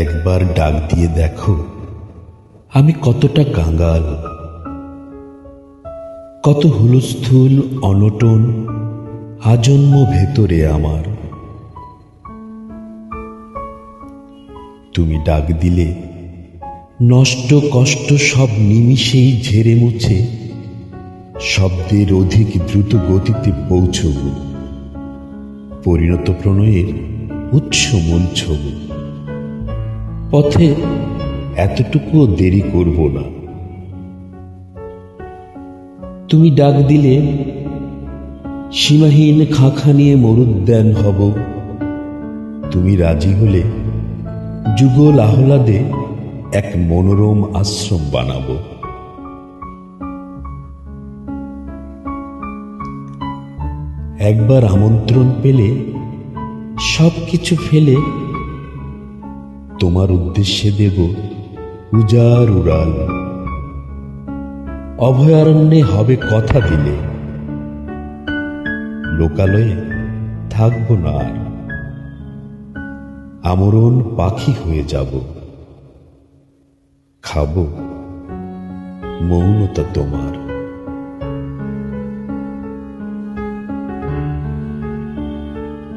একবার ডাক দিয়ে দেখো। আমি কতটা কাঙ্গাল কত হুলস্থুল, অনটন, আজন্ম ভেতরে আমার। তুমি ডাক দিলে, নষ্ট কষ্ট সব নিমিষেই ঝেড়ে মুছে, শব্দের অধিক দ্রুত গতিতে পৌঁছব। পরিণত প্রণয়ের উৎস মূলছব পথে এতটুকুও দেরি করব না। তুমি ডাক দিলে সীমাহীন খাঁখা নিয়ে মরুদ্যান হব। তুমি রাজি হলে যুগল আহ্লাদে এক মনোরম আশ্রম বানাবো। একবার আমন্ত্রণ পেলে সব কিছু ফেলে তোমার উদ্দেশ্যে দেব উজার উড়াল। অভয়ারণ্যে হবে কথা দিলে। লোকালয়ে থাকব না আর। আমরণ পাখি হয়ে যাব। খাব মৌনতা তোমার।